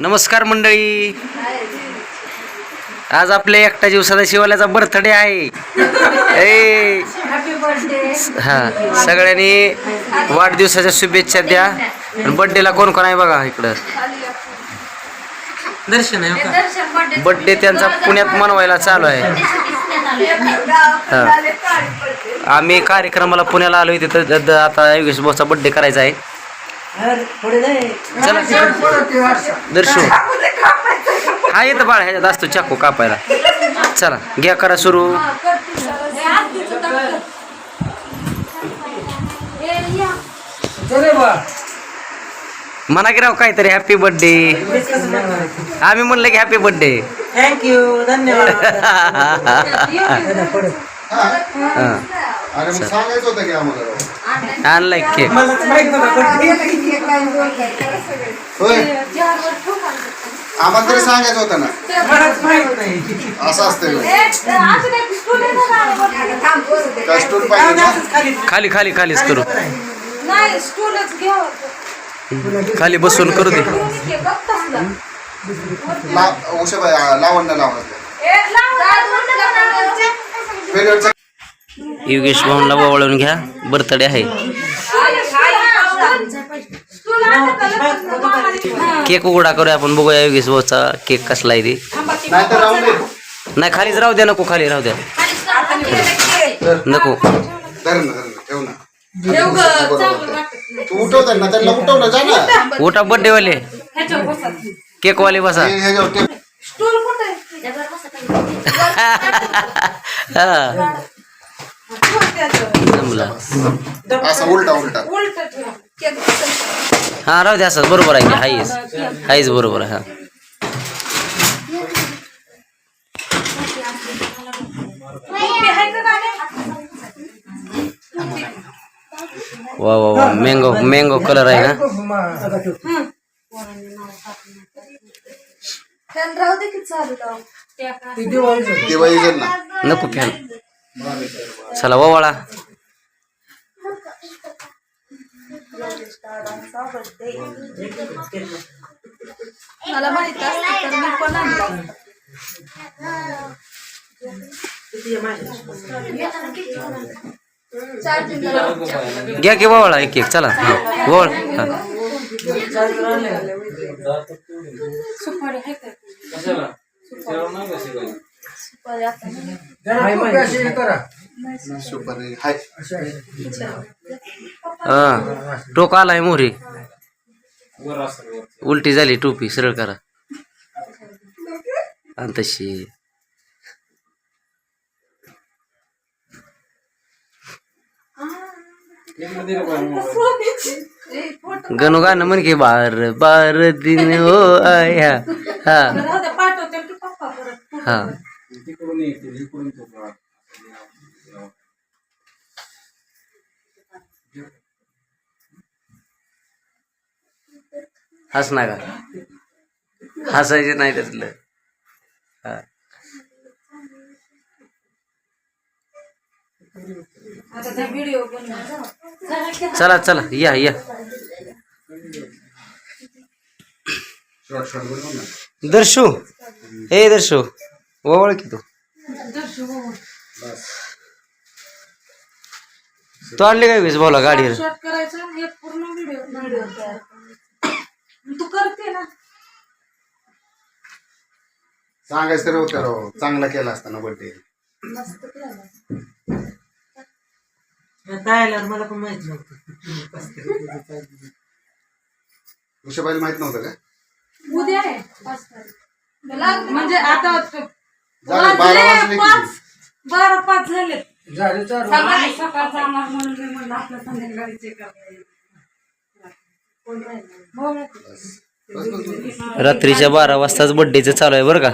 नमस्कार मंडळी. आज आपल्या एकटा जीव सदाशिवाल्याचा बर्थडे आहे. ए. हा सगळ्यांनी वाढदिवसाच्या शुभेच्छा द्या. बर्थडेला कोण कोण आहे बघा इकडं. दर्शन आहे बर्थडे त्यांचा पुण्यात मनवायला चालू आहे. हा. आम्ही कार्यक्रमाला पुण्याला आलोय तिथं. आता योगेश भाऊचा बर्थडे करायचा आहे. चला दर्शू. हा येतं बाळ ह्याच्यात असतो चाकू कापायला. चला घ्या करा सुरू. म्हणा की राव काहीतरी हॅपी बर्थडे आम्ही म्हणलं की हॅपी बर्थडे थँक्यू धन्यवाद. अरे मग सांगायचं होतं की आम्हाला. आणलाय केक. होय. आम्हाला तरी सांगायचं होतं ना. असं असतं काय स्टूल पाहिजे ना? खाली. खाली खाली खालीच करू. नाही स्टूलच घ्यावं खाली बसून करू दे. ला लावण ना लावण फेल्युअरचं योगेश भाऊला वळून घ्या. बर्थडे आहे. केक उघडा करूया आपण. बघूया योगेश भाऊचा केक कसला आहे ते. नाही खालीच राहू द्या नको खाली राहू द्या. नको. उठा बर्थडे वाले. केक वाले बसा हे- हा, जमलं. असं उलटा उलटा. उलट ठेवा. केक बसवतो. हा राहू द्या असं. बरोबर आहे की? हाईच. हाईच बरोबर आहे हा? वा वा वा. मँगो मँगो कलर आहे ना? राहू दे की चालू दिवाळी ना. नको फॅन. चला ववाळा मला माहीत असतं तर मी पण आणलं. Charging ला लावून. घ्या की ववाळा एक एक चला. हा वळ हा. सुपारी हा, टोक आलाय मोरी. उलटी झाली टोपी, सरळ करा. गणू गाणं म्हण की, बार बार दिन हो आया. हा. हा. हस ना का? हसायचे नाही त्यातलं. हा. चला चला या या. शॉर्ट शॉर्ट बनव ना दर्शू. ए दर्शू. ओळख की तू? तू आणली काय वीस बोला गाडीवर? शॉट करायचं हे पूर्ण व्हिडिओ व्हिडिओ तयार करायचा. तू करते ना. सांगायचं तर होतं राव. चांगला केला असताना बर्थडे मस्त केलं. आल्यावर मला पण माहीत नव्हतं. उशाबाईला माहीत नव्हतं का? उद्या आहे पाच तारीख. म्हणजे आता झाले बारा वाजले पाच की बारा पाच झाले झालं चालू सकाळी सकाळ जाणार म्हणून मी म्हणलं आपल्या संध्याकाळी चेक बस, बस, बस. रात्रीच्या बारा वाजताच बर्थडेचं चालू आहे बरं का?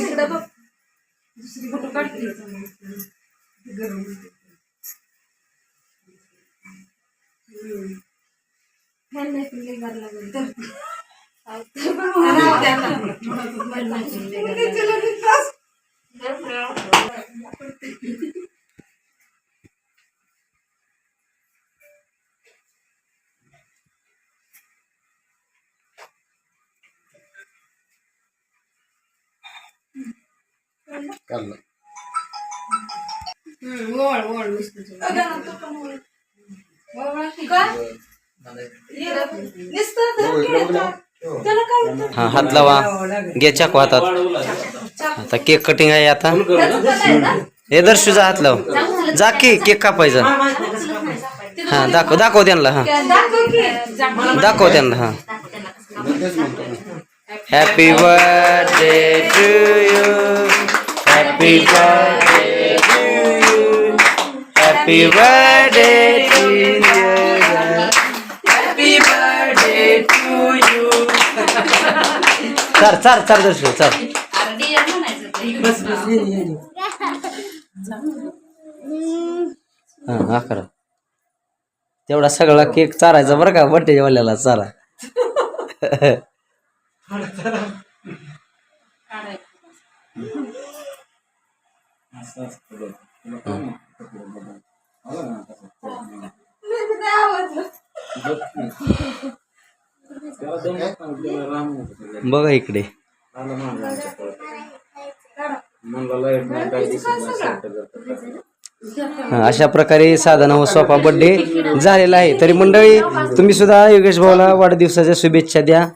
इकडे बघ फोटो काढते हेल्मेट निघायला लागेल काढलं हो, इकडे बघ ना. हा हात? लावा. घे चाकू हातात. आता केक कटिंग आहे आता. हे दर्शूचा हात लाव. जा की केक कापायचा. हा दाखव दाखव त्यांना हा. दाखव त्यांना हा. Happy birthday to you happy birthday to you happy birthday to you happy birthday to you चार चार चार दर्शू चार बस बस ये ये. हा हा करा. तेवढा सगळा केक चारायचा बरं का बर्थडे वाल्याला चारा. बघा इकडे. हा, अशा प्रकारे साधा व सोपा बर्थडे झालेला आहे. तरी मंडळी तुम्ही सुद्धा योगेश भाऊला वाढदिवसाच्या शुभेच्छा द्या.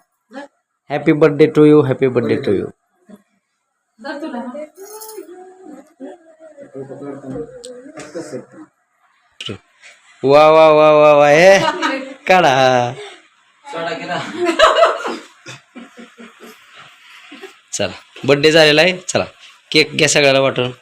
Happy birthday to you happy birthday to you वा वा वा वा वा हे. काढा. चला. बर्थडे झालेला आहे. चला. केक घ्या सगळ्याला वाटून